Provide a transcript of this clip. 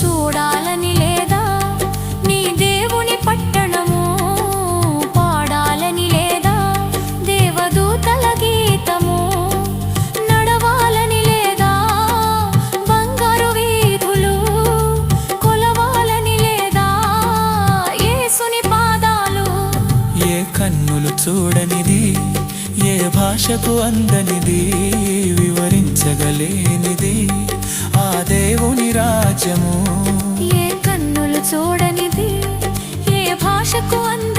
చూడాలని లేదా? నీ దేవుని పట్టణము పాడాలని లేదా? దేవదూతల గీతము నడవాలని లేదా? బంగారు వీధులు కొలవాలని లేదా? ఏసుని పాదాలు ఏ కన్నులు చూడనిది ఏ భాషకు అందనిది వివరించగలేనిది. ఆ దేవుని రాజ్యము one